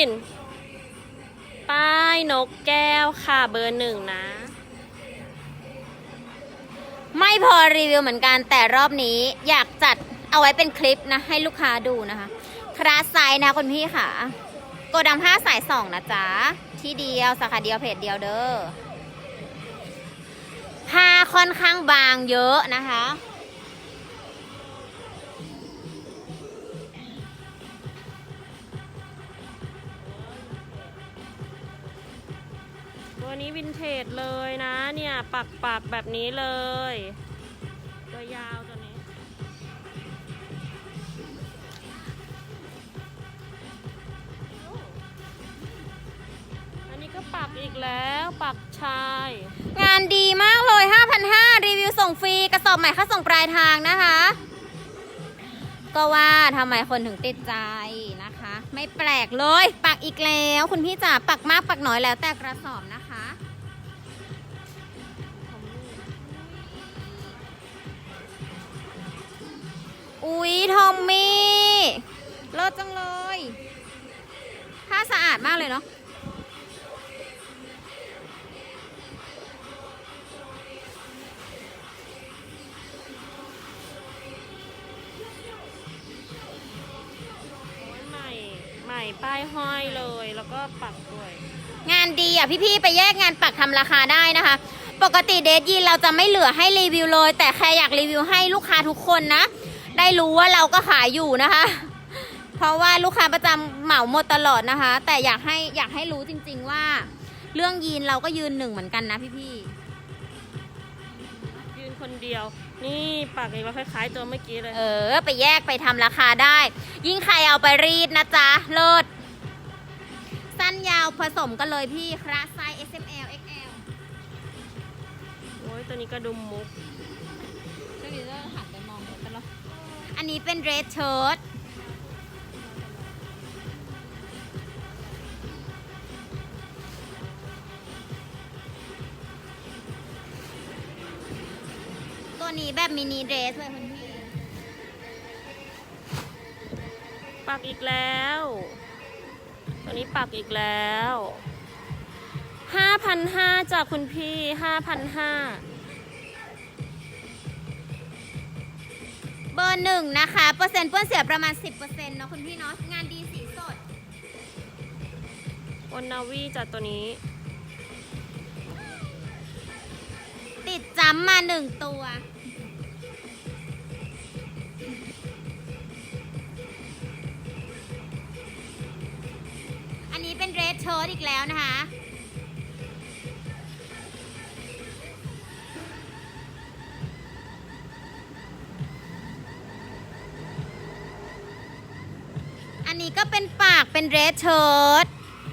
ีนป้ายนกแก้วค่ะเบอร์หนึ่งนะ ไม่พอรีวิวเหมือนกันแต่รอบนี้อยากจัดเอาไว้เป็นคลิปนะ ให้ลูกค้าดูนะคะ คราสไซนะคุณพี่ค่ะ โกดังผ้าสายสองนะจ๊ะ ที่เดียวสาขาเดียวเพจเดียวเด้อผ้าค่อนข้างบางเยอะนะคะ ตัวนี้วินเทจเลยนะ เนี่ยปักปักแบบนี้เลย ตัวยาวตัวนี้ อันนี้ก็ปักอีกแล้วปักชาย งานดีมากเลย 5,500 รีวิวส่งฟรี กระสอบใหม่ค่าส่งปลายทางนะคะ ก็ว่าทำไมคนถึงติดใจนะคะ ไม่แปลกเลย ปักอีกแล้ว คุณพี่จ๋าปักมากปักน้อยแล้วแต่กระสอบนะคะ อุ๊ย ทอมมี่เลิศจังเลย ผ้าสะอาดมากเลยเนาะโอ้ยใหม่ ใหม่ป้ายห้อยเลย แล้วก็ปักด้วย งานดีอะพี่ๆ ไปแยกงานปักทำราคาได้นะคะ ปกติเดทยีนเราจะไม่เหลือให้รีวิวเลย แต่แค่อยากรีวิวให้ลูกค้าทุกคนนะได้ รู้ว่าเราก็ขายอยู่นะคะ เพราะว่าลูกค้าประจำเหมาหมดตลอดนะคะ แต่อยากให้อยากให้รู้จริง ๆว่า เรื่องยีนเราก็ยืนหนึ่งเหมือนกันนะพี่ยืนคนเดียว นี่ปักอีกแล้วคล้ายๆตัวเมื่อกี้เลย ๆ เออ ไปแยกไปทำราคาได้ ยิ่งใครเอาไปรีดนะจ๊ะ เลิศ สั้นยาวผสมกันเลยพี่คลาสไซส์ S M L X L โอ้ยตัวนี้กระดุมมุก อันนี้เป็นเรดเชิ้ตตัวนี้แบบมินิเดรสเลยคุณพี่ ปักอีกแล้ว ตัวนี้ปักอีกแล้ว ห้าพันห้าจากคุณพี่ห้าพันห้า อร์หนึ่งนะคะ เปอร์เซ็นต์เปื้อนเสียประมาณ 10%เนาะคุณพี่เนาะงานดีสีสดอนนาวีจากตัวนี้ ติดจ้ำมาหนึ่งตัว อันนี้เป็นเรดเชิ้ตอีกแล้วนะคะากเป็นเรดเชิ้ต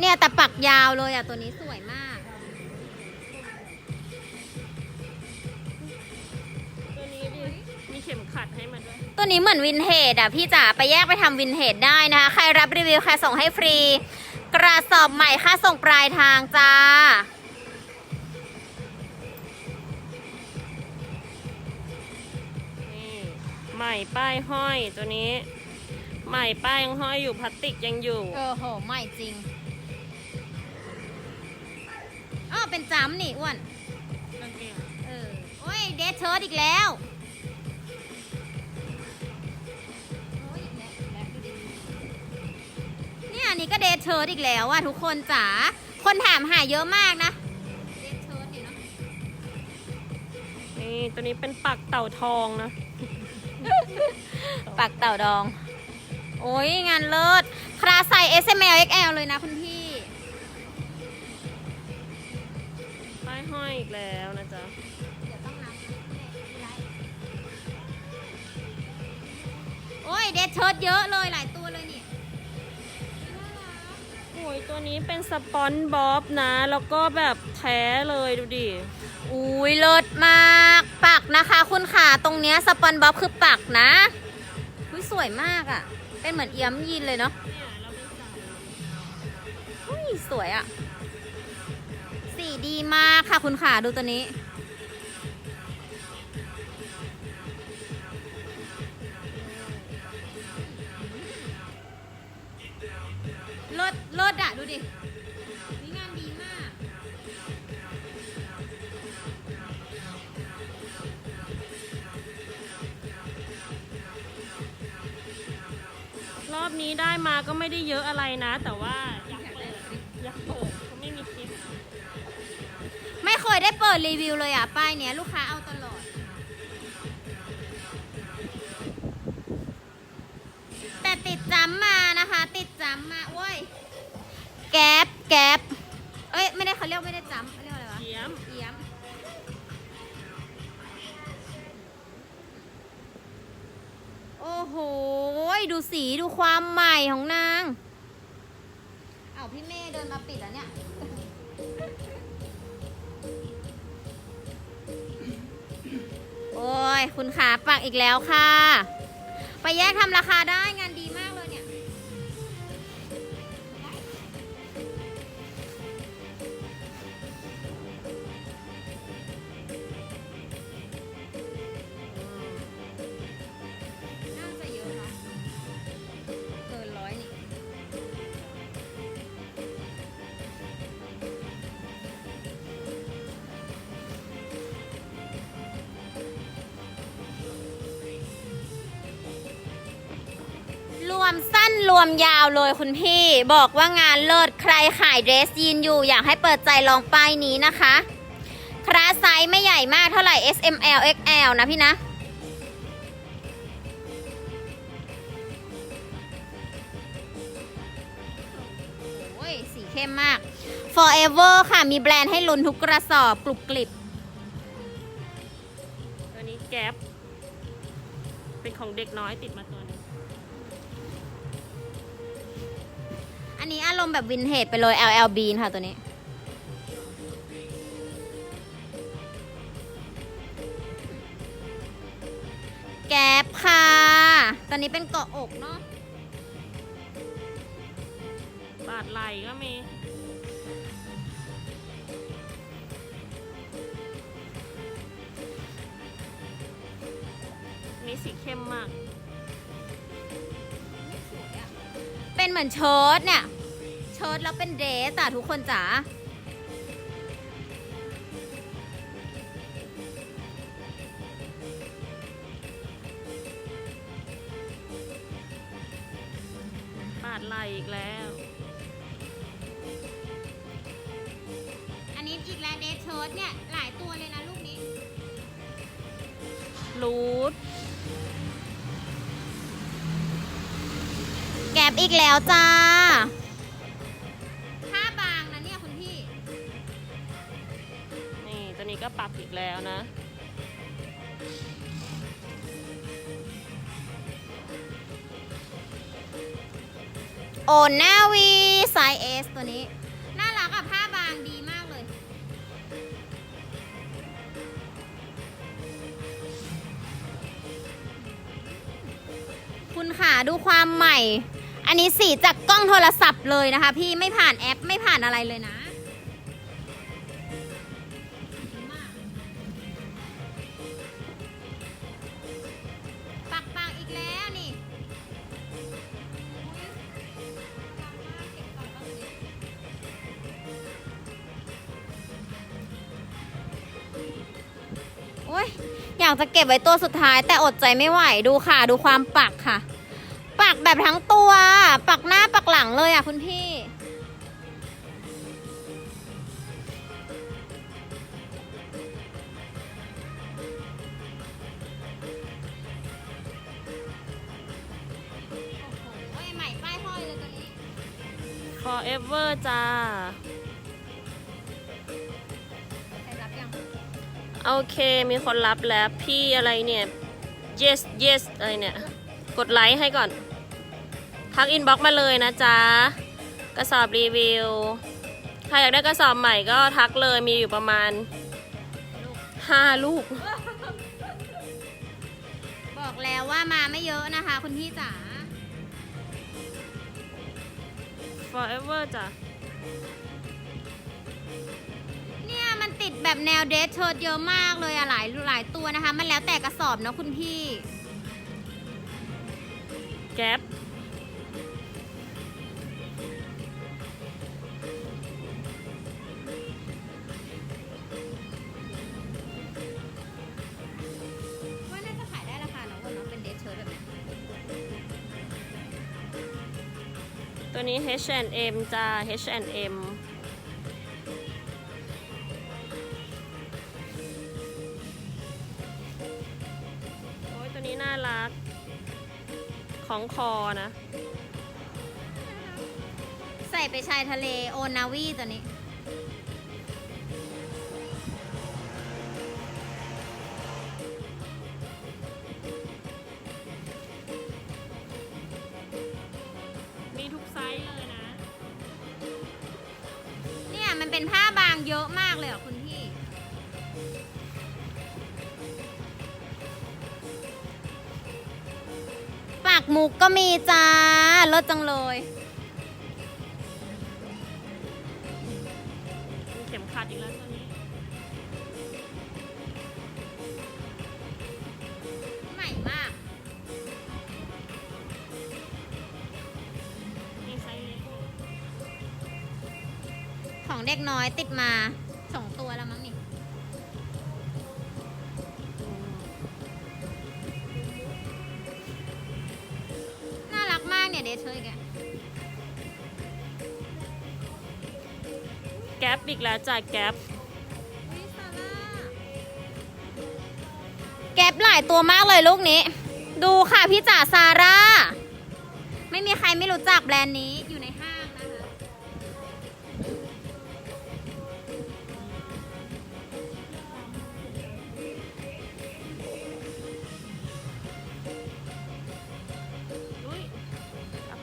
เนี่ยแต่ปักยาวเลยอะตัวนี้สวยมาก ตัวนี้ดิมีเข็มขัดให้มาด้วย ตัวนี้เหมือนวินเทจอะพี่จ๋าไปแยกไปทำวินเทจได้นะคะ ใครรับรีวิวใครส่งให้ฟรี กระสอบใหม่ค่าส่งปลายทางจ้านี่ใหม่ป้ายห้อยตัวนี้ ใหม่ป้ายยังห้อยอยู่พลาสติกยังอยู่เออโหใหม่จริงอ้อเป็นจำนี่อ้วนกางเกงเออโอ้ยเดทเชิร์ตอีกแล้วโอ้ยอีกแล้วอีกแล้วดูดิเนี่ยอันนี้ก็เดทเชิร์ตอีกแล้วอะทุกคนจ๋าคนถามหาเยอะมากนะเดทเชิร์ตเนี่ยเนาะนี่ตัวนี้เป็นปักเต่าทองนะ ปักเต่าดอง โอ้ยงานเลิศคราใส่ S M L X L เลยนะคุณพี่ ป้ายห้อยอีกแล้วนะจ๊ะ เดี๋ยวต้องนับโอ้ยเดทเชิร์ตเยอะเลยหลายตัวเลยนี่ โอ้ยตัวนี้เป็นสปอนบ๊อบนะ แล้วก็แบบแท้เลยดูดิ อุ้ยเลิศมากปักนะคะ คุณขาตรงเนี้ยสปอนบ๊อบคือปักนะอุ้ยสวยมากอะ่ะ เป็นเหมือนเอี้ยมยีนเลยเนาะอุ้ยสวยอะ่ะสีดีมากค่ะคุณขาดูตัวนี้ รถรถอะดูดิ นี้ได้มาก็ไม่ได้เยอะอะไรนะ แต่ว่าอยากเปิดอยากเปิดเขาไม่มีคลิปไม่เคยได้เปิดรีวิวเลยอะ ป้ายเนี้ยลูกค้าเอาตลอด แต่ติดจ้ำมานะคะ ติดจ้ำมาโว้ย แก๊ปแก๊ปเอ้ย ไม่ได้เขาเรียกไม่ได้จ้ำเขาเรียกอะไรวะเยี่ยม เอี้ยม อ้โห ดูสีดูความใหม่ของนาง เอาพี่เมย์เดินมาปิดแล้วเนี่ย โอ้ย คุณขาปักอีกแล้วค่ะ ไปแยกทำราคาได้งานดี วมสั้นรวมยาวเลยคุณพี่ บอกว่างานเลิศใครขายเดรสยีนอยู่ อยากให้เปิดใจลองป้ายนี้นะคะคราไซส์ไม่ใหญ่มากเท่าไหร่ S M L X L นะพี่นะ โอ้ย สีเข้มมาก Forever ค่ะมีแบรนด์ให้ลุนทุกกระสอบกรุบกริบตัวนี้แก๊ปเป็นของเด็กน้อยติดมาตัวนึง อันนี้อารมณ์แบบวินเทจไปเลย LL Bean ค่ะตัวนี้ แก๊ปค่ะ ตอนนี้เป็นเกาะอกเนาะ บาดไหลก็มีนี่สีเข้มมาก เป็นเหมือนเชิ้ตเนี่ย เชิ้ตแล้วเป็นเดรสอะทุกคนจ๋าบาดไหลอีกแล้ว อันนี้อีกแล้วเดรสเชิ้ตเนี่ย หลายตัวเลยนะลูกนี้รูท แก๊ปอีกแล้วจ้า ผ้าบางนะเนี่ยคุณพี่ นี่ตัวนี้ก็ปักอีกแล้วนะ โอนาวีไซส์เอสตัวนี้ น่ารักอะผ้าบางดีมากเลย คุณขาดูความใหม่ อันนี้สีจากกล้องโทรศัพท์เลยนะคะ พี่ไม่ผ่านแอปไม่ผ่านอะไรเลยนะ ปักปักอีกแล้วนี่โอ้ยอยากจะเก็บไว้ตัวสุดท้ายแต่อดใจไม่ไหวดูค่ะ ดูความปักค่ะ แบบทั้งตัว ปักหน้าปักหลังเลยอะคุณพี่ โอ้โหใหม่ป้ายห้อยเลยตัวนี้ forever จ้า ใครรับยังโอเค มีคนรับแล้ว พี่อะไรเนี่ย yes yes อะไรเนี่ย กดไลค์ให้ก่อน ทักอินบ็อกมาเลยนะจ๊ะ กระสอบรีวิว ใครอยากได้กระสอบใหม่ก็ทักเลยมีอยู่ประมาณ5ลูก บอกแล้วว่ามาไม่เยอะนะคะคุณพี่จ๋า forever จ้ะ เนี่ยมันติดแบบแนวเดทเชิร์ตเยอะมากเลยอะหลายหลายตัวนะคะ มันแล้วแต่กระสอบเนอะคุณพี่ แก๊ป ตัวนี้ H&M จ้า H&M โอ้ยตัวนี้น่ารัก ของคอนะ ใส่ไปชายทะเลโอนาวีตัวนี้ นี่ยมันเป็นผ้าบางเยอะมากเลยอะคุณพี่ ปากหมุกก็มีจ้าลดจังเลยมีเข็มขัดอีกแล้วตัวนี้ กน้อยติดมาสองตัวแล้วมั้งนี่น่ารักมากเนี่ยเดทเชอร์อีกอะแก๊ปอีกแล้วจ้ะแก๊ปแก็บหลายตัวมากเลยลูกนี้ ดูค่ะพี่จ๋าซาร่า ไม่มีใครไม่รู้จักแบรนด์นี้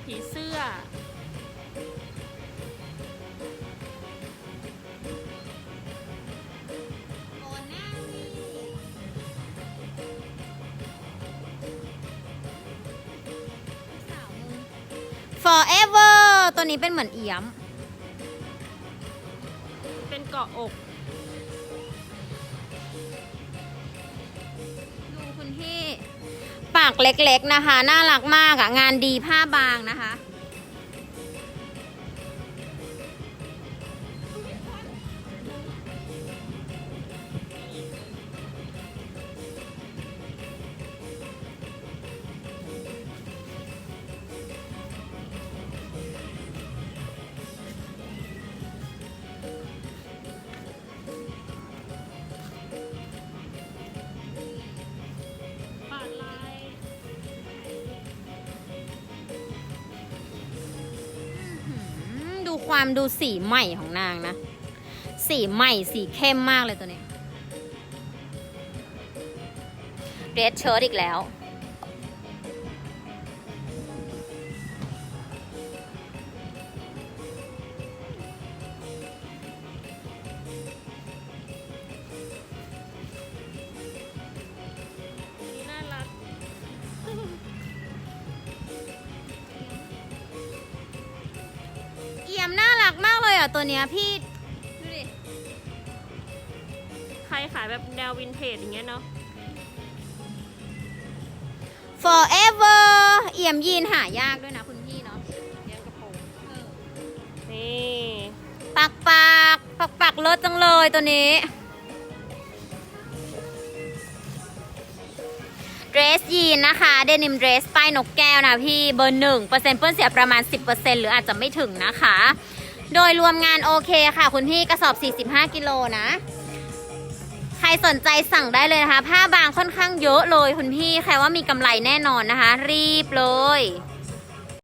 ผีเสื้อ โอนาวีสาวมึง forever ตัวนี้เป็นเหมือนเอี่ยม เป็นเกาะอก ปากเล็กๆนะคะ น่ารักมากอะงานดีผ้าบางนะคะ ความดูสีใหม่ของนางนะ สีใหม่สีเข้มมากเลยตัวนี้เดรสเชิร์ตอีกแล้ว ตัวเนี้ยพี่ดูดิ ใครขายแบบแนววินเทจอย่างเงี้ยเนาะ forever เอี่ยมยีนหายากด้วยนะคุณพี่เนาะเลี้ยงกระโปรงเออนี่ปักปักปักปักเลิศจังเลยตัวนี้เดรสยีนนะคะ เดนิมเดรสป้ายนกแก้วนะพี่เบอร์หนึ่งเปอร์เซ็นต์เปื้อนเสียประมาณ 10%หรืออาจจะไม่ถึงนะคะ โดยรวมงานโอเคค่ะ คุณพี่กระสอบ 45 กิโลนะ ใครสนใจสั่งได้เลยนะคะ ผ้าบางค่อนข้างเยอะเลยคุณพี่ ใครว่ามีกำไรแน่นอนนะคะ รีบเลย